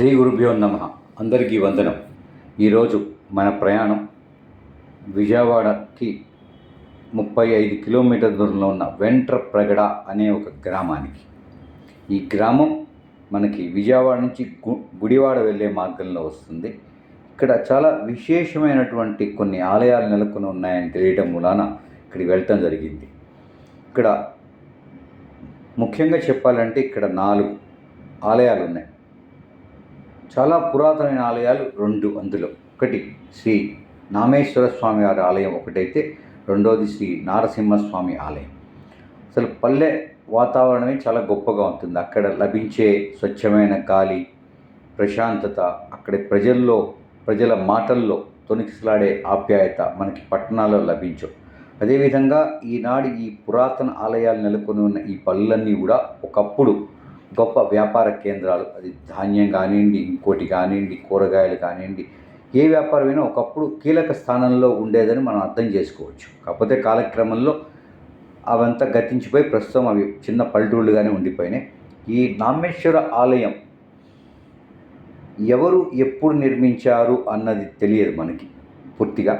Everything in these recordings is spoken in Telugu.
శ్రీ గురుభ్యో నమ. అందరికీ వందనం. ఈరోజు మన ప్రయాణం విజయవాడకి ముప్పై ఐదు కిలోమీటర్ దూరంలో ఉన్న వెంట్రప్రగడ అనే ఒక గ్రామానికి. ఈ గ్రామం మనకి విజయవాడ నుంచి గు గుడివాడ వెళ్ళే మార్గంలో వస్తుంది. ఇక్కడ చాలా విశేషమైనటువంటి కొన్ని ఆలయాలు నెలకొని ఉన్నాయని తెలియటం మూలాన ఇక్కడికి వెళ్ళటం జరిగింది. ఇక్కడ ముఖ్యంగా చెప్పాలంటే ఇక్కడ నాలుగు ఆలయాలు ఉన్నాయి. చాలా పురాతనమైన ఆలయాలు రెండు అందులో. ఒకటి శ్రీ నామేశ్వర స్వామి వారి ఆలయం ఒకటైతే రెండోది శ్రీ నారసింహస్వామి ఆలయం. అసలు పల్లె వాతావరణమే చాలా గొప్పగా ఉంటుంది. అక్కడ లభించే స్వచ్ఛమైన గాలి ప్రశాంతత అక్కడి ప్రజల్లో ప్రజల మాటల్లో తొనికిసలాడే ఆప్యాయత మనకి పట్టణాల్లో లభించవు అదేవిధంగా ఈనాడు ఈ పురాతన ఆలయాలు నెలకొని ఉన్న ఈ పళ్ళన్నీ కూడా ఒకప్పుడు గొప్ప వ్యాపార కేంద్రాలు అది ధాన్యం కానివ్వండి ఇంకోటి కానివ్వండి కూరగాయలు కానివ్వండి ఏ వ్యాపారమైనా ఒకప్పుడు కీలక స్థానంలో ఉండేదని మనం అర్థం చేసుకోవచ్చు. కాకపోతే కాలక్రమంలో అవంతా గతించిపోయి ప్రస్తుతం అవి చిన్న పల్లెటూళ్ళుగానే ఉండిపోయినాయి. ఈ నామేశ్వర ఆలయం ఎవరు ఎప్పుడు నిర్మించారు అన్నది తెలియదు మనకి పూర్తిగా.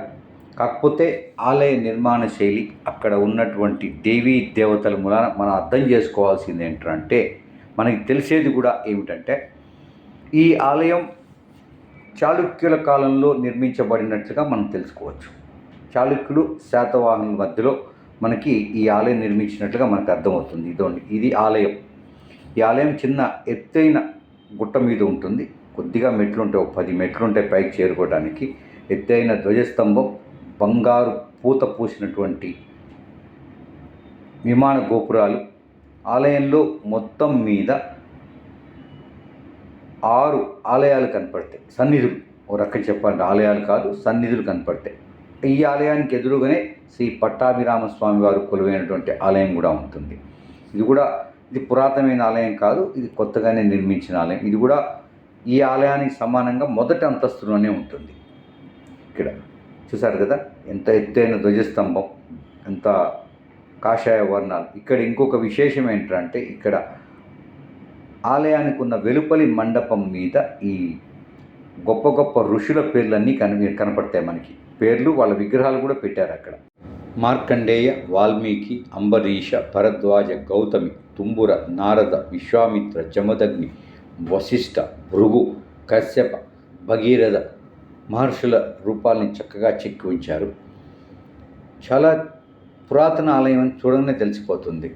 కాకపోతే ఆలయ నిర్మాణ శైలి అక్కడ ఉన్నటువంటి దేవీ దేవతల మూలాన మనం అర్థం చేసుకోవాల్సింది ఏంటంటే మనకి తెలిసేది కూడా ఏమిటంటే ఈ ఆలయం చాళుక్యుల కాలంలో నిర్మించబడినట్లుగా మనం తెలుసుకోవచ్చు. చాళుక్యులు శాతవాహనుల మధ్యలో మనకి ఈ ఆలయం నిర్మించినట్లుగా మనకు అర్థమవుతుంది. ఇదోండి ఇది ఆలయం. ఈ ఆలయం చిన్న ఎత్తైన గుట్ట మీద ఉంటుంది. కొద్దిగా మెట్లు ఉంటాయి ఒక పది మెట్లు ఉంటాయి పైకి చేరుకోవడానికి. ఎత్తైన ధ్వజస్తంభం బంగారు పూత పూసినటువంటి విమాన గోపురాలు ఆలయంలో మొత్తం మీద ఆరు ఆలయాలు కనపడతాయి. సన్నిధులు. ఓ రకంగా చెప్పాలంటే ఆలయాలు కాదు సన్నిధులు కనపడతాయి. ఈ ఆలయానికి ఎదురుగానే శ్రీ పట్టాభిరామ స్వామి వారు కొలువైనటువంటి ఆలయం కూడా ఉంటుంది. ఇది కూడా ఇది పురాతనమైన ఆలయం కాదు ఇది కొత్తగానే నిర్మించిన ఆలయం. ఇది కూడా ఈ ఆలయానికి సమానంగా మొదటి అంతస్తులోనే ఉంటుంది. ఇక్కడ చూసారు కదా ఎంత ఎత్తైన ధ్వజస్తంభం ఎంత కాషాయ వర్ణాలు. ఇక్కడ ఇంకొక విశేషం ఏంటంటే ఇక్కడ ఆలయానికి ఉన్న వెలుపలి మండపం మీద ఈ గొప్ప గొప్ప ఋషుల పేర్లన్నీ కన కనపడతాయి మనకి. పేర్లు వాళ్ళ విగ్రహాలు కూడా పెట్టారు అక్కడ. మార్కండేయ వాల్మీకి అంబరీష భరద్వాజ గౌతమి తుంబుర నారద విశ్వామిత్ర జమదగ్ని వశిష్ఠ భృగు కశ్యప భగీరథ మహర్షుల రూపాలని చక్కగా చెక్కి ఉంచారు. చాలా పురాతన ఆలయం అని చూడగానే తెలిసిపోతుంది.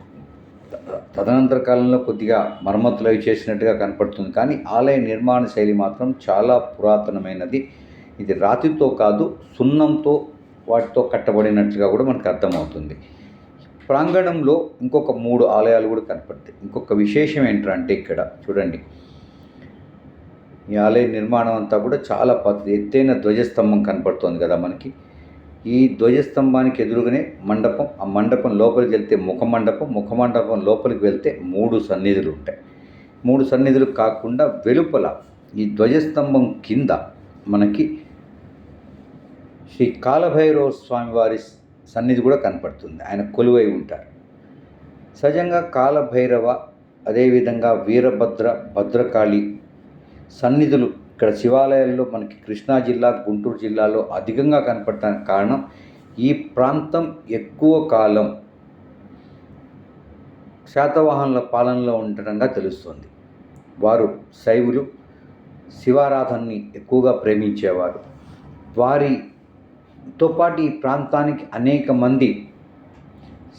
తదనంతర కాలంలో కొద్దిగా మరమ్మతులు అవి చేసినట్టుగా కనపడుతుంది. కానీ ఆలయ నిర్మాణ శైలి మాత్రం చాలా పురాతనమైనది. ఇది రాతితో కాదు సున్నంతో వాటితో కట్టబడినట్టుగా కూడా మనకు అర్థమవుతుంది. ప్రాంగణంలో ఇంకొక మూడు ఆలయాలు కూడా కనపడతాయి. ఇంకొక విశేషం ఏంటంటే ఇక్కడ చూడండి. ఈ ఆలయ నిర్మాణం అంతా కూడా చాలా పద్ధతి ఎత్తైన ధ్వజస్తంభం కనపడుతుంది కదా మనకి. ఈ ధ్వజస్తంభానికి ఎదురుగానే మండపం. ఆ మండపం లోపలికి వెళ్తే ముఖ మండపం ముఖ మండపం లోపలికి వెళ్తే మూడు సన్నిధులు ఉంటాయి. మూడు సన్నిధులు కాకుండా వెలుపల ఈ ధ్వజస్తంభం కింద మనకి శ్రీ కాలభైరవ స్వామివారి సన్నిధి కూడా కనపడుతుంది. ఆయన కొలువై ఉంటారు. సహజంగా కాలభైరవ అదేవిధంగా వీరభద్ర భద్రకాళి సన్నిధులు ఇక్కడ శివాలయాల్లో మనకి కృష్ణా జిల్లా గుంటూరు జిల్లాలో అధికంగా కనపడటానికి కారణం ఈ ప్రాంతం ఎక్కువ కాలం శాతవాహనుల పాలనలో ఉండటంగా తెలుస్తుంది. వారు శైవులు శివారాధనని ఎక్కువగా ప్రేమించేవారు. వారితో పాటు ఈ ప్రాంతానికి అనేక మంది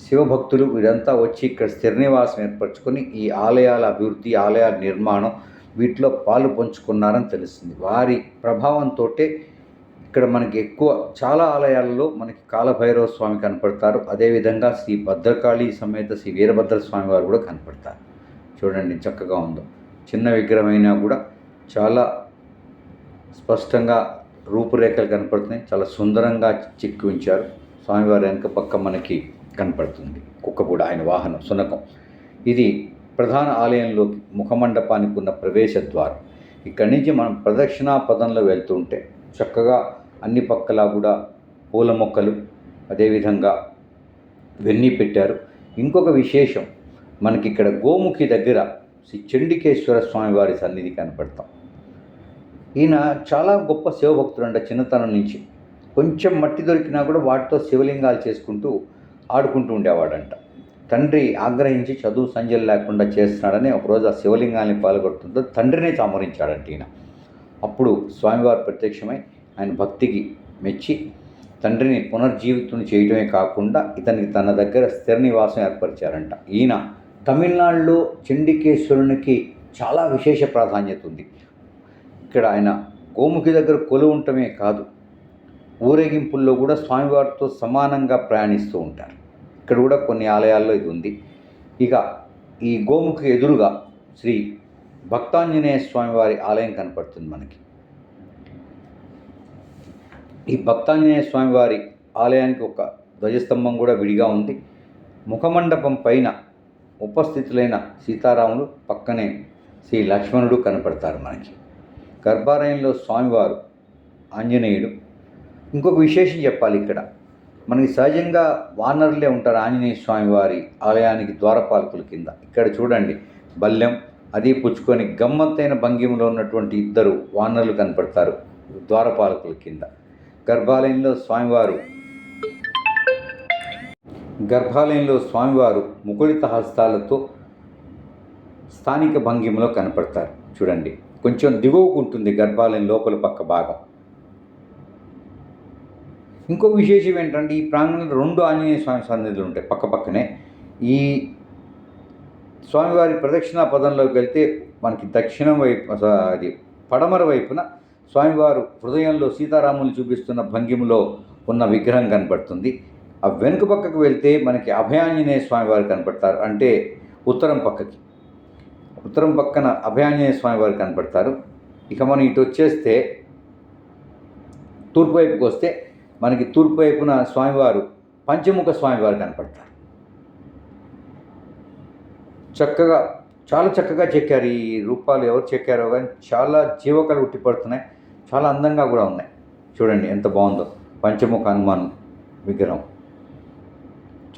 శివభక్తులు వీరంతా వచ్చి ఇక్కడ స్థిర నివాసం ఏర్పరచుకొని ఈ ఆలయాల అభివృద్ధి ఆలయాల నిర్మాణం వీటిలో పాలు పంచుకున్నారని తెలుస్తుంది. వారి ప్రభావంతో ఇక్కడ మనకి ఎక్కువ చాలా ఆలయాలలో మనకి కాలభైరవ స్వామి కనపడతారు. అదేవిధంగా శ్రీ భద్రకాళి సమేత శ్రీ వీరభద్ర స్వామి వారు కూడా కనపడతారు. చూడండి చక్కగా ఉందో. చిన్న విగ్రహమైనా కూడా చాలా స్పష్టంగా రూపురేఖలు కనపడుతున్నాయి. చాలా సుందరంగా చిక్కి ఉంచారు. స్వామివారి వెనక పక్క మనకి కనపడుతుంది. కుక్క కూడా ఆయన వాహనం సునకం. ఇది ప్రధాన ఆలయంలోకి ముఖమండపానికి ఉన్న ప్రవేశ ద్వారం ఇక్కడి నుంచి మనం ప్రదక్షిణా పదంలో వెళ్తుంటే చక్కగా అన్ని పక్కలా కూడా పూల మొక్కలు అదేవిధంగా వెన్నీ పెట్టారు. ఇంకొక విశేషం మనకి ఇక్కడ గోముఖి దగ్గర శ్రీ చండికేశ్వర స్వామి వారి సన్నిధి కనపడతాం. ఈయన చాలా గొప్ప శివభక్తుడు అంట చిన్నతనం నుంచి. కొంచెం మట్టి దొరికినా కూడా వాటితో శివలింగాలు చేసుకుంటూ ఆడుకుంటూ ఉండేవాడంట. తండ్రి ఆగ్రహించి చదువు సంజలు లేకుండా చేస్తున్నాడని ఒకరోజు ఆ శివలింగాన్ని పాల్గొడుతుందో తండ్రినే చామరించాడంట ఈయన. అప్పుడు స్వామివారు ప్రత్యక్షమై ఆయన భక్తికి మెచ్చి తండ్రిని పునర్జీవితం చేయటమే కాకుండా ఇతనికి తన దగ్గర స్థిర నివాసం ఏర్పరిచారంట. ఈయన తమిళనాడులో చండికేశ్వరునికి చాలా విశేష ప్రాధాన్యత ఉంది. ఇక్కడ ఆయన గోముఖి దగ్గర కొలు ఉండటమే కాదు ఊరేగింపుల్లో కూడా స్వామివారితో సమానంగా ప్రయాణిస్తూ ఉంటారు. ఇక్కడ కూడా కొన్ని ఆలయాల్లో ఇది ఉంది. ఇక ఈ గోముఖి ఎదురుగా శ్రీ భక్తాంజనేయ స్వామివారి ఆలయం కనపడుతుంది మనకి. ఈ భక్తాంజనేయ స్వామివారి ఆలయానికి ఒక ధ్వజస్తంభం కూడా విడిగా ఉంది. ముఖమండపం పైన ఉపస్థితులైన సీతారాములు పక్కనే శ్రీ లక్ష్మణుడు కనపడతారు మనకి. గర్భాలయంలో స్వామివారు ఆంజనేయుడు. ఇంకొక విశేషం చెప్పాలి ఇక్కడ. మనకి సహజంగా వానరులే ఉంటారు ఆంజనేయ స్వామి వారి ఆలయానికి ద్వారపాలకుల కింద. ఇక్కడ చూడండి బల్లెం అది పుచ్చుకొని గమ్మత్తైన భంగిమలో ఉన్నటువంటి ఇద్దరు వానరులు కనపడతారు ద్వారపాలకుల కింద. గర్భాలయంలో స్వామివారు గర్భాలయంలో స్వామివారు ముకుళిత హస్తాలతో స్థానిక భంగిమలో కనపడతారు. చూడండి కొంచెం దిగువకు ఉంటుంది గర్భాలయం లోపల పక్క భాగం. ఇంకొక విశేషం ఏంటంటే ఈ ప్రాంగణంలో రెండు ఆంజనేయ స్వామి సన్నిధులు ఉంటాయి పక్క పక్కనే. ఈ స్వామివారి ప్రదక్షిణా పదంలోకి వెళ్తే మనకి దక్షిణం వైపు అది పడమర వైపున స్వామివారు హృదయంలో సీతారాములు చూపిస్తున్న భంగిమలో ఉన్న విగ్రహం కనపడుతుంది. ఆ వెనుక పక్కకు వెళ్తే మనకి అభయాంజనేయ స్వామివారు కనపడతారు అంటే ఉత్తరం పక్కకి. ఉత్తరం పక్కన అభయాంజనేయ స్వామివారు కనపడతారు. ఇక మనం ఇటు వచ్చేస్తే తూర్పు వైపుకి వస్తే మనకి తూర్పు వైపున స్వామివారు పంచముఖ స్వామివారు కనపడతారు. చక్కగా చాలా చక్కగా చెక్కారు. ఈ రూపాలు ఎవరు చెక్కారో కానీ చాలా జీవకలు ఉట్టిపడుతున్నాయి. చాలా అందంగా కూడా ఉన్నాయి. చూడండి ఎంత బాగుందో. పంచముఖ హనుమాన్ విగ్రహం.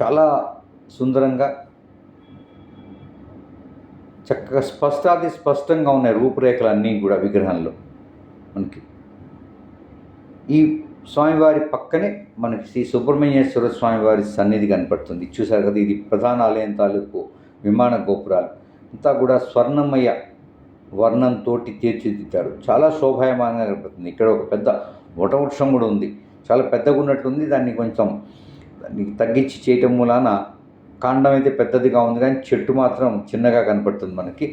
చాలా సుందరంగా చక్కగా స్పష్టాది స్పష్టంగా ఉన్నాయి రూపురేఖలు అన్నీ కూడా విగ్రహంలో మనకి. ఈ స్వామివారి పక్కనే మనకి శ్రీ సుబ్రహ్మణ్యేశ్వర స్వామివారి సన్నిధి కనపడుతుంది. చూసారు కదా ఇది ప్రధాన ఆలయం తాలూకు విమాన గోపురాలు. అంతా కూడా స్వర్ణమయ వర్ణంతో తీర్చిదిద్దారు. చాలా శోభాయమానంగా కనపడుతుంది. ఇక్కడ ఒక పెద్ద వటవృక్షం కూడా ఉంది. చాలా పెద్దగా ఉన్నట్లుంది. దాన్ని కొంచెం దాన్ని తగ్గించి చేయటం మూలాన కాండం అయితే పెద్దదిగా ఉంది. కానీ చెట్టు మాత్రం చిన్నగా కనపడుతుంది మనకి.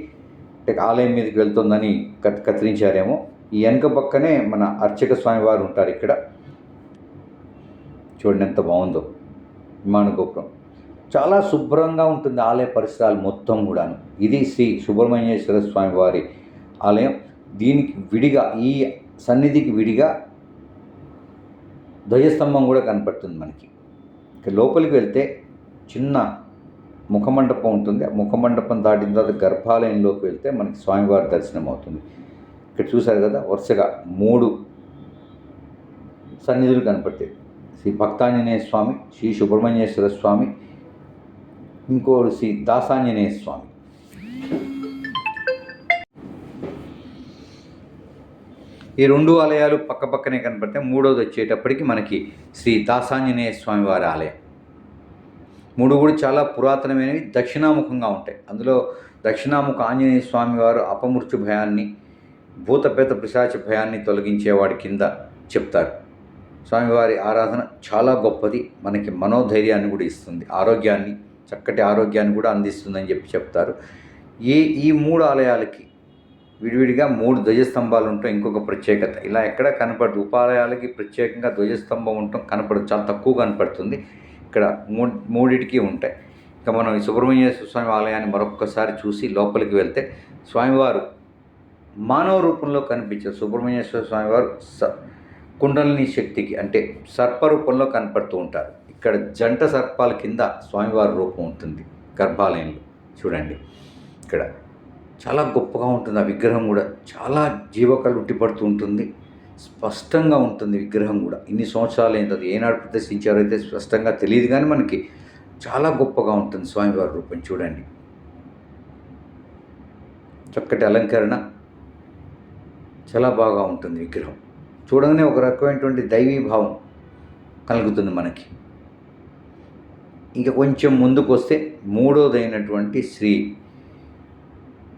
ఆలయం మీదకి వెళ్తుందని కత్ కత్తిరించారేమో. ఈ వెనక పక్కనే మన అర్చక స్వామివారు ఉంటారు ఇక్కడ. చూడండి ఎంత బాగుందో. విమాన గోపురం. చాలా శుభ్రంగా ఉంటుంది ఆలయ పరిసరాలు మొత్తం కూడాను. ఇది శ్రీ సుబ్రహ్మణ్యేశ్వర స్వామి వారి ఆలయం. దీనికి విడిగా ఈ సన్నిధికి విడిగా ధ్వజస్తంభం కూడా కనపడుతుంది మనకి. లోపలికి వెళ్తే చిన్న ముఖమండపం ఉంటుంది. ఆ ముఖమండపం దాటిన తర్వాత గర్భాలయంలోకి వెళ్తే మనకి స్వామివారి దర్శనం అవుతుంది. ఇక్కడ చూశారు కదా వరుసగా మూడు సన్నిధులు కనపడతాయి. శ్రీ భక్తాంజనేయ స్వామి శ్రీ సుబ్రహ్మణ్యేశ్వర స్వామి ఇంకోటి శ్రీ దాసాంజనేయ స్వామి. ఈ రెండు ఆలయాలు పక్క పక్కనే కనపడితే మూడోది వచ్చేటప్పటికి మనకి శ్రీ దాసాంజనేయ స్వామి వారి ఆలయం. మూడు కూడా చాలా పురాతనమైనవి దక్షిణాముఖంగా ఉంటాయి. అందులో దక్షిణాముఖ ఆంజనేయ స్వామి వారు అపమృత్యు భయాన్ని భూతపేత పిశాచ భయాన్ని తొలగించేవాడి కింద చెప్తారు. స్వామివారి ఆరాధన చాలా గొప్పది. మనకి మనోధైర్యాన్ని కూడా ఇస్తుంది. ఆరోగ్యాన్ని చక్కటి ఆరోగ్యాన్ని కూడా అందిస్తుందని చెప్పి చెప్తారు. ఈ ఈ మూడు ఆలయాలకి విడివిడిగా మూడు ధ్వజస్తంభాలు ఉంటాయి. ఇంకొక ప్రత్యేకత. ఇలా ఎక్కడ కనపడదు. ఉపాలయాలకి ప్రత్యేకంగా ధ్వజస్తంభం ఉండటం కనపడదు. చాలా తక్కువ కనపడుతుంది. ఇక్కడ మూడు మూడిటికి ఉంటాయి. ఇక మనం ఈ సుబ్రహ్మణ్యేశ్వర స్వామి ఆలయాన్ని మరొక్కసారి చూసి లోపలికి వెళ్తే స్వామివారు మానవ రూపంలో కనిపించారు. సుబ్రహ్మణ్యేశ్వర స్వామివారు స కుండలిని శక్తికి అంటే సర్ప రూపంలో కనపడుతూ ఉంటారు. ఇక్కడ జంట సర్పాల కింద స్వామివారి రూపం ఉంటుంది గర్భాలయంలో. చూడండి. ఇక్కడ చాలా గొప్పగా ఉంటుంది ఆ విగ్రహం కూడా. చాలా జీవకలు ఉట్టిపడుతూ ఉంటుంది. స్పష్టంగా ఉంటుంది విగ్రహం కూడా. ఇన్ని సంవత్సరాలు అయింది ఏనాడు ప్రదర్శించారో అయితే స్పష్టంగా తెలియదు కానీ మనకి చాలా గొప్పగా ఉంటుంది స్వామివారి రూపం. చూడండి. చక్కటి అలంకరణ. చాలా బాగా ఉంటుంది విగ్రహం. చూడగానే ఒక రకమైనటువంటి దైవీ భావం కలుగుతుంది మనకి. ఇంకా కొంచెం ముందుకు వస్తే మూడోదైనటువంటి శ్రీ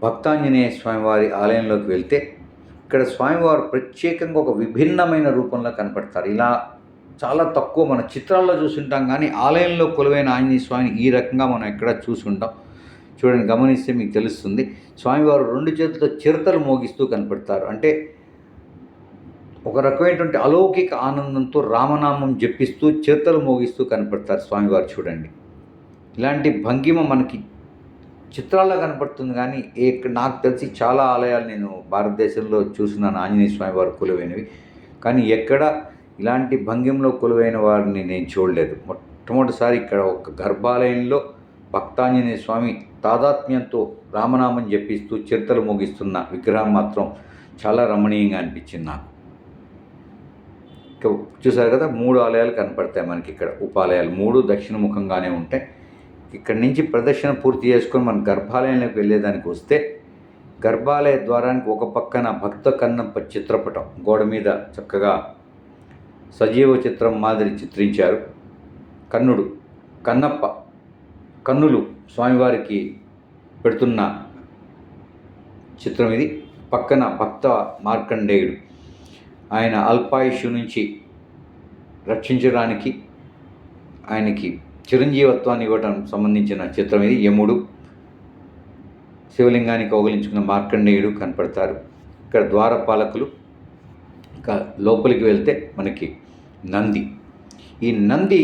భక్తాంజనేయ స్వామివారి ఆలయంలోకి వెళ్తే ఇక్కడ స్వామివారు ప్రత్యేకంగా ఒక విభిన్నమైన రూపంలో కనపడతారు. ఇలా చాలా తక్కువ మన చిత్రాల్లో చూసుంటాం కానీ ఆలయంలో కొలువైన ఆంజనేయ స్వామిని ఈ రకంగా మనం ఎక్కడ చూసుంటాం. చూడండి గమనిస్తే మీకు తెలుస్తుంది. స్వామివారు రెండు చేతులతో చిరతలు మోగిస్తూ కనపడతారు. అంటే ఒక రకమైనటువంటి అలౌకిక ఆనందంతో రామనామం జపిస్తూ చేతలు మోగిస్తూ కనపడతారు స్వామివారు చూడండి. ఇలాంటి భంగిమ మనకి చిత్రాల్లో కనపడుతుంది కానీ ఏ నాకు తెలిసి చాలా ఆలయాలు నేను భారతదేశంలో చూసినాను ఆంజనేయ స్వామి వారు కొలువైనవి. కానీ ఎక్కడ ఇలాంటి భంగిమలో కొలువైన వారిని నేను చూడలేదు. మొట్టమొదటిసారి ఇక్కడ ఒక గర్భాలయంలో భక్తాంజనేయ స్వామి తాదాత్మ్యంతో రామనామం జపిస్తూ చిరతలు ముగిస్తున్న విగ్రహం మాత్రం చాలా రమణీయంగా అనిపించింది నాకు. చూసారు కదా మూడు ఆలయాలు కనపడతాయి మనకి ఇక్కడ. ఉపాలయాలు మూడు దక్షిణముఖంగానే ఉంటాయి. ఇక్కడి నుంచి ప్రదర్శన పూర్తి చేసుకొని మనం గర్భాలయంలోకి వెళ్ళేదానికి వస్తే గర్భాలయ ద్వారానికి ఒక పక్కన భక్త కన్నప్ప చిత్రపటం గోడ మీద చక్కగా సజీవ చిత్రం మాదిరి చిత్రించారు. కన్నుడు కన్నప్ప కన్నులు స్వామివారికి పెడుతున్న చిత్రం ఇది. పక్కన భక్త మార్కండేయుడు ఆయన అల్పాయుషు నుంచి రక్షించడానికి ఆయనకి చిరంజీవత్వాన్ని ఇవ్వటం సంబంధించిన చిత్రం ఇది. యముడు శివలింగానికి కౌగిలించుకున్న మార్కండేయుడు కనపడతారు. ఇక్కడ ద్వారపాలకులు ఇంకా లోపలికి వెళ్తే మనకి నంది. ఈ నంది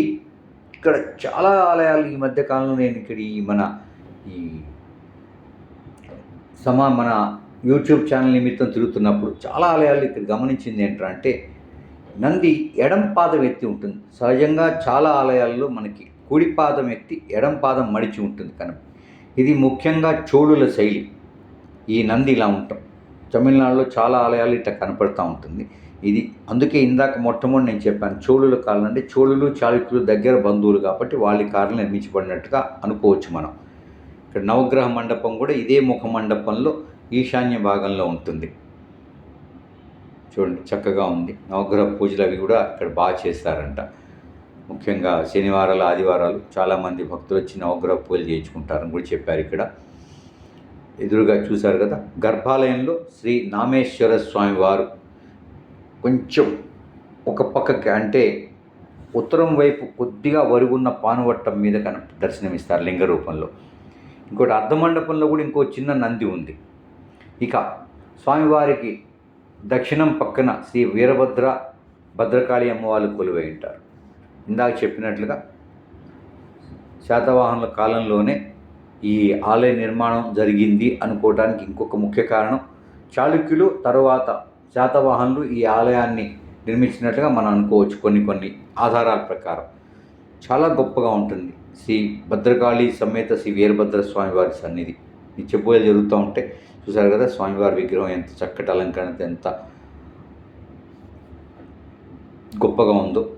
ఇక్కడ చాలా ఆలయాలు ఈ మధ్యకాలంలో నేను ఇక్కడ ఈ మన ఈ సమా మన యూట్యూబ్ ఛానల్ నిమిత్తం తిరుగుతున్నప్పుడు చాలా ఆలయాలు ఇక్కడ గమనించింది ఏంటంటే నంది ఎడం పాదం ఎత్తి ఉంటుంది. సహజంగా చాలా ఆలయాల్లో మనకి కుడి పాదం ఎత్తి ఎడం పాదం మడిచి ఉంటుంది కనుక ఇది ముఖ్యంగా చోళుల శైలి. ఈ నంది ఇలా ఉంటాం. తమిళనాడులో చాలా ఆలయాలు ఇట్లా కనపడుతూ ఉంటుంది. ఇది అందుకే ఇందాక మొట్టమొదటి నేను చెప్పాను చోళుల కాలం అంటే చోళులు చాళుక్యులు దగ్గర బంధువులు కాబట్టి వాళ్ళ కారణం నిర్మించబడినట్టుగా అనుకోవచ్చు మనం. ఇక్కడ నవగ్రహ మండపం కూడా ఇదే ముఖ మండపంలో ఈశాన్య భాగంలో ఉంటుంది. చూడండి చక్కగా ఉంది. నవగ్రహ పూజలు అవి కూడా ఇక్కడ బాగా చేస్తారంట. ముఖ్యంగా శనివారాలు ఆదివారాలు చాలామంది భక్తులు వచ్చి నవగ్రహ పూజలు చేయించుకుంటారని కూడా చెప్పారు ఇక్కడ. ఎదురుగా చూశారు కదా గర్భాలయంలో శ్రీ నామేశ్వర స్వామి వారు కొంచెం ఒక పక్కకి అంటే ఉత్తరం వైపు కొద్దిగా వరుగున్న పానువట్టం మీద కన దర్శనమిస్తారు లింగ రూపంలో. ఇంకోటి అర్ధమండపంలో కూడా ఇంకో చిన్న నంది ఉంది. ఇక స్వామివారికి దక్షిణం పక్కన శ్రీ వీరభద్ర భద్రకాళి అమ్మవారు కొలువై ఉంటారు ఇందాక చెప్పినట్లుగా శాతవాహనుల కాలంలోనే ఈ ఆలయ నిర్మాణం జరిగింది అనుకోవడానికి ఇంకొక ముఖ్య కారణం చాళుక్యులు తరువాత శాతవాహనులు ఈ ఆలయాన్ని నిర్మించినట్లుగా మనం అనుకోవచ్చు కొన్ని కొన్ని ఆధారాల ప్రకారం. చాలా గొప్పగా ఉంటుంది శ్రీ భద్రకాళి సమేత శ్రీ వీరభద్ర స్వామివారి సన్నిధి. నిత్య పూజలు జరుగుతూ ఉంటే చూసారు కదా? స్వామివారి విగ్రహం ఎంత చక్కటి అలంకరణ ఎంత గొప్పగా ఉందో.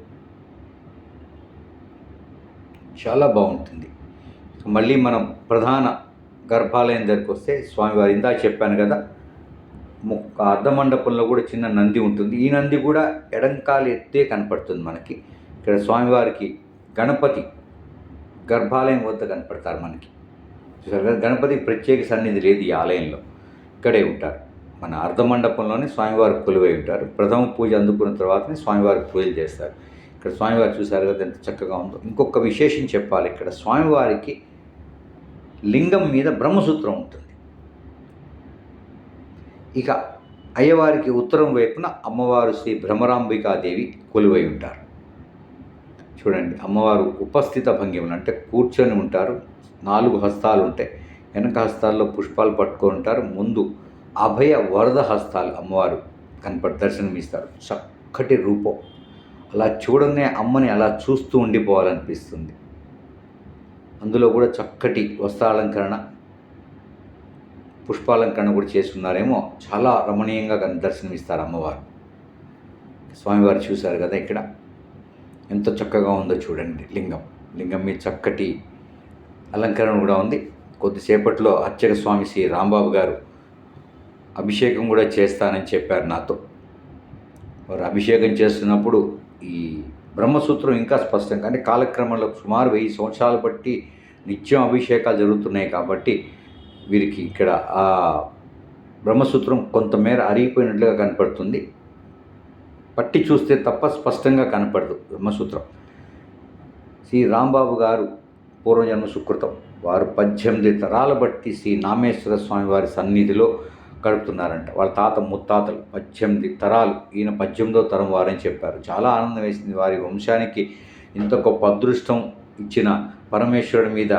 చాలా బాగుంటుంది. మళ్ళీ మనం ప్రధాన గర్భాలయం దగ్గరికి వస్తే స్వామివారి ఇందా చెప్పాను కదా? ముక్క అర్ధమండపంలో కూడా చిన్న నంది ఉంటుంది. ఈ నంది కూడా ఎడంకాలు ఎత్తే కనపడుతుంది మనకి. ఇక్కడ స్వామివారికి గణపతి గర్భాలయం వద్ద కనపడతారు మనకి. చూసారు కదా? గణపతికి ప్రత్యేక సన్నిధి లేదు ఈ ఆలయంలో. ఇక్కడే ఉంటారు. మన అర్ధమండపంలోనే స్వామివారు కొలువై ఉంటారు. ప్రథమ పూజ అందుకున్న తర్వాతనే స్వామివారికి పూజలు చేస్తారు. ఇక్కడ స్వామివారు చూసారు కదా ఎంత చక్కగా ఉందో. ఇంకొక విశేషం చెప్పాలి. ఇక్కడ స్వామివారికి లింగం మీద బ్రహ్మసూత్రం ఉంటుంది. ఇక అయ్యవారికి ఉత్తరం వైపున అమ్మవారు శ్రీ భ్రమరాంబికాదేవి కొలువై ఉంటారు. చూడండి అమ్మవారు ఉపస్థిత భంగిమలు అంటే కూర్చొని ఉంటారు. నాలుగు హస్తాలు ఉంటాయి వెనక హస్తాల్లో పుష్పాలు పట్టుకొని ఉంటారు. ముందు అభయ వరద హస్తాలు అమ్మవారు కనపడి దర్శనమిస్తారు. చక్కటి రూపం. అలా చూడనే అమ్మని అలా చూస్తూ ఉండిపోవాలనిపిస్తుంది. అందులో కూడా చక్కటి వస్త్రాలంకరణ పుష్పాలంకరణ కూడా చేస్తున్నారేమో చాలా రమణీయంగా కన్- దర్శనమిస్తారు అమ్మవారు. స్వామివారు చూశారు కదా ఇక్కడ. ఎంత చక్కగా ఉందో చూడండి లింగం. లింగం మీద చక్కటి అలంకరణ కూడా ఉంది. కొద్దిసేపట్లో అర్చక స్వామి శ్రీ రాంబాబు గారు అభిషేకం కూడా చేస్తానని చెప్పారు నాతో. వారు అభిషేకం చేస్తున్నప్పుడు ఈ బ్రహ్మసూత్రం ఇంకా స్పష్టం కానీ కాలక్రమంలో సుమారు వెయ్యి సంవత్సరాలు బట్టి నిత్యం అభిషేకాలు జరుగుతున్నాయి కాబట్టి వీరికి ఇక్కడ ఆ బ్రహ్మసూత్రం కొంతమేర అరిగిపోయినట్లుగా కనపడుతుంది. పట్టి చూస్తే తప్ప స్పష్టంగా కనపడదు బ్రహ్మసూత్రం. శ్రీ రాంబాబు గారు పూర్వజన్మ సుకృతం. వారు పద్దెనిమిది తరాల బట్టి శ్రీ నామేశ్వర స్వామి వారి సన్నిధిలో గడుపుతున్నారంట. వాళ్ళ తాత ముత్తాతలు పద్దెనిమిది తరాలు ఈయన పద్దెనిమిదో తరం వారని చెప్పారు. చాలా ఆనందం వేసింది వారి వంశానికి. ఇంత గొప్ప అదృష్టం ఇచ్చిన పరమేశ్వరుడి మీద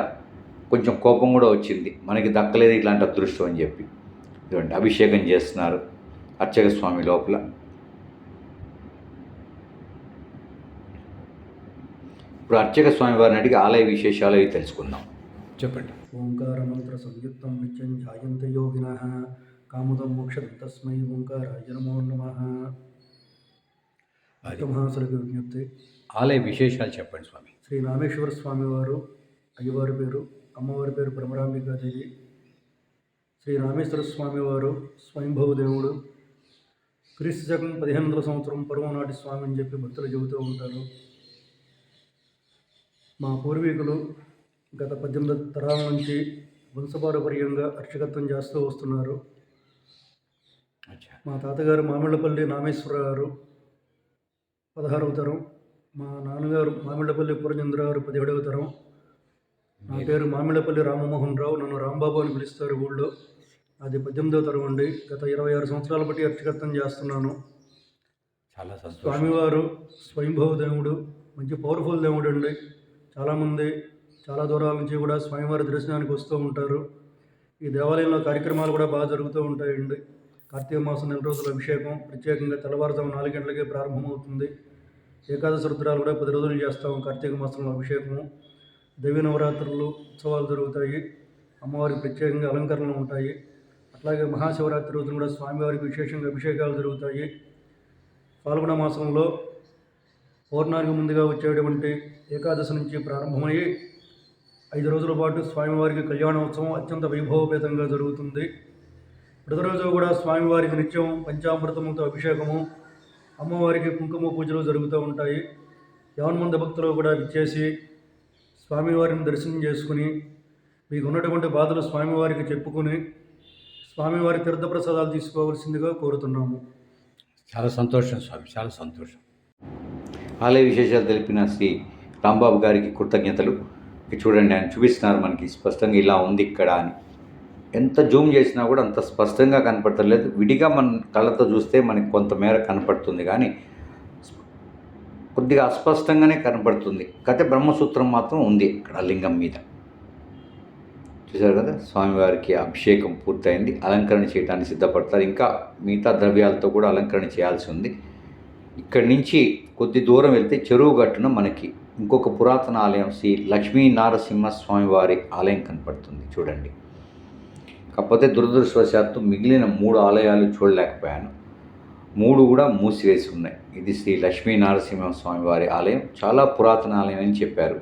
కొంచెం కోపం కూడా వచ్చింది. మనకి దక్కలేదు ఇట్లాంటి అదృష్టం అని చెప్పి. ఇటువంటి అభిషేకం చేస్తున్నారు అర్చక స్వామి లోపల. ఇప్పుడు అర్చక స్వామి వారిని అడిగి ఆలయ విశేషాలు అవి తెలుసుకుందాం. చెప్పండి. ఓంకారమంత్ర సంయుక్తం నిత్యం ధ్యాయంత యోగిన కాముదం మోక్షం తస్మై ఓంకారాయ నమో నమ మహాసులకు విజ్ఞప్తి ఆలయ విశేషాలు చెప్పండి స్వామి. శ్రీ రామేశ్వర స్వామి వారు అయ్యవారి పేరు అమ్మవారి పేరు బ్రహ్మరాంబికాదేవి శ్రీ రామేశ్వర స్వామి వారు స్వయంభవ దేవుడు. క్రీస్తు శకం పదిహేను వందల సంవత్సరం పరువు నాటి స్వామి అని చెప్పి భక్తులు చెబుతూ ఉంటారు. మా పూర్వీకులు గత పద్దెనిమిది తరాల నుంచి వంశపారపర్యంగా అర్చకత్వం చేస్తూ వస్తున్నారు. మా తాతగారు మామిళ్ళపల్లి నామేశ్వర గారు పదహారవ తరం మా నాన్నగారు మామిళ్ళపల్లి పూర్ణచంద్ర గారు పదిహేడవ తరం. నా పేరు మామిళ్ళపల్లి రామమోహన్ రావు నన్ను రాంబాబు అని పిలుస్తారు ఊళ్ళో. అది పద్దెనిమిదవ తరం అండి. గత ఇరవై ఆరు సంవత్సరాల బట్టి అర్చకత్వం చేస్తున్నాను. చాలా సంతోషం. స్వామివారు స్వయంభవ దేవుడు మంచి పవర్ఫుల్ దేవుడు అండి. చాలామంది చాలా దూరాల నుంచి కూడా స్వామివారి దర్శనానికి వస్తూ ఉంటారు. ఈ దేవాలయంలో కార్యక్రమాలు కూడా బాగా జరుగుతూ ఉంటాయండి. కార్తీక మాసం నెల రోజుల అభిషేకం. ప్రత్యేకంగా తెల్లవారుజాము నాలుగు గంటలకే ప్రారంభమవుతుంది. ఏకాదశి రుద్రాలు కూడా పది రోజులు చేస్తాము కార్తీక మాసంలో అభిషేకము. దేవీ నవరాత్రులు ఉత్సవాలు జరుగుతాయి. అమ్మవారికి ప్రత్యేకంగా అలంకరణలు ఉంటాయి. అట్లాగే మహాశివరాత్రి రోజున కూడా స్వామివారికి విశేషంగా అభిషేకాలు జరుగుతాయి. పాల్గొన మాసంలో పౌర్ణానికి ముందుగా వచ్చేటువంటి ఏకాదశి నుంచి ప్రారంభమయ్యి ఐదు రోజుల పాటు స్వామివారికి కళ్యాణోత్సవం అత్యంత వైభవపేతంగా జరుగుతుంది. ప్రతిరోజు కూడా స్వామివారికి నిత్యం పంచామృతముతో అభిషేకము అమ్మవారికి కుంకుమ పూజలు జరుగుతూ ఉంటాయి. యవన్ మంది భక్తులు కూడా విచ్చేసి స్వామివారిని దర్శనం చేసుకుని మీకు ఉన్నటువంటి బాధలు స్వామివారికి చెప్పుకొని స్వామివారి తీర్థప్రసాదాలు తీసుకోవాల్సిందిగా కోరుతున్నాము. చాలా సంతోషం స్వామి చాలా సంతోషం. ఆలయ విశేషాలు తెలిపిన శ్రీ రాంబాబు గారికి కృతజ్ఞతలు. చూడండి ఆయన చూపిస్తున్నారు మనకి స్పష్టంగా ఇలా ఉంది ఇక్కడ అని. ఎంత జూమ్ చేసినా కూడా అంత స్పష్టంగా కనపడతలేదు. విడిగా మన కళ్ళతో చూస్తే మనకి కొంతమేర కనపడుతుంది కానీ కొద్దిగా అస్పష్టంగానే కనపడుతుంది. కథ బ్రహ్మసూత్రం మాత్రం ఉంది ఇక్కడ లింగం మీద. చూశారు కదా? స్వామివారికి అభిషేకం పూర్తయింది. అలంకరణ చేయడానికి సిద్ధపడతారు. ఇంకా మిగతా ద్రవ్యాలతో కూడా అలంకరణ చేయాల్సి ఉంది. ఇక్కడి నుంచి కొద్ది దూరం వెళ్తే చెరువు గట్టున మనకి ఇంకొక పురాతన ఆలయం శ్రీ లక్ష్మీ నారసింహ స్వామివారి ఆలయం కనపడుతుంది. చూడండి. కాకపోతే దురదృష్టవశాత్తు మిగిలిన మూడు ఆలయాలు చూడలేకపోయాను. మూడు కూడా మూసివేసి ఉన్నాయి. ఇది శ్రీ లక్ష్మీ నారసింహ స్వామివారి ఆలయం. చాలా పురాతన ఆలయం అని చెప్పారు.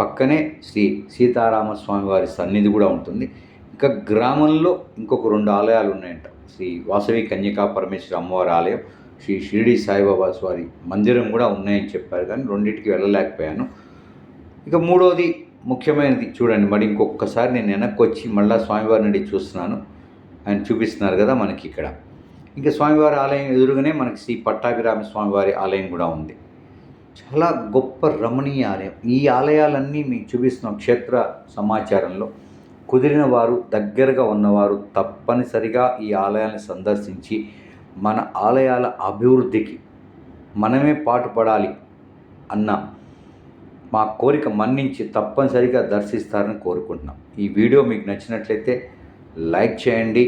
పక్కనే శ్రీ సీతారామ స్వామివారి సన్నిధి కూడా ఉంటుంది. ఇంకా గ్రామంలో ఇంకొక రెండు ఆలయాలు ఉన్నాయంట. శ్రీ వాసవి కన్యకా పరమేశ్వర అమ్మవారి ఆలయం శ్రీ షిరిడి సాయిబాబా స్వారి మందిరం కూడా ఉన్నాయని చెప్పారు కానీ రెండింటికి వెళ్ళలేకపోయాను. ఇక మూడోది ముఖ్యమైనది చూడండి మరి ఇంకొకసారి నేను వెనక్కి వచ్చి మళ్ళీ స్వామివారిని అడిగి చూస్తున్నాను. ఆయన చూపిస్తున్నారు కదా మనకి ఇక్కడ. ఇంకా స్వామివారి ఆలయం ఎదురుగానే మనకి శ్రీ పట్టాభిరామ స్వామివారి ఆలయం కూడా ఉంది. చాలా గొప్ప రమణీయ ఆలయం. ఈ ఆలయాలన్నీ మీకు చూపిస్తున్న క్షేత్ర సమాచారంలో కుదిరిన వారు దగ్గరగా ఉన్నవారు తప్పనిసరిగా ఈ ఆలయాన్ని సందర్శించి మన ఆలయాల అభివృద్ధికి మనమే పాటుపడాలి అన్న మా కోరిక మన్నించి తప్పనిసరిగా దర్శిస్తారని కోరుకుంటున్నాం. ఈ వీడియో మీకు నచ్చినట్లయితే లైక్ చేయండి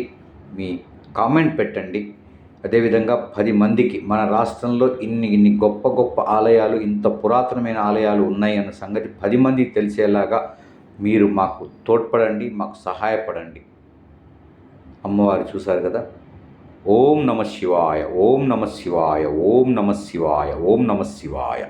మీ కామెంట్ పెట్టండి. అదేవిధంగా పది మందికి మన రాష్ట్రంలో ఇన్ని ఇన్ని గొప్ప గొప్ప ఆలయాలు ఇంత పురాతనమైన ఆలయాలు ఉన్నాయి అన్న సంగతి పది మందికి తెలిసేలాగా మీరు మాకు తోడ్పడండి మాకు సహాయపడండి. అమ్మవారు చూశారు కదా? ఓం నమ శివాయ ఓం నమ శివాయ ఓం నమ శివాయ ఓం నమ శివాయ.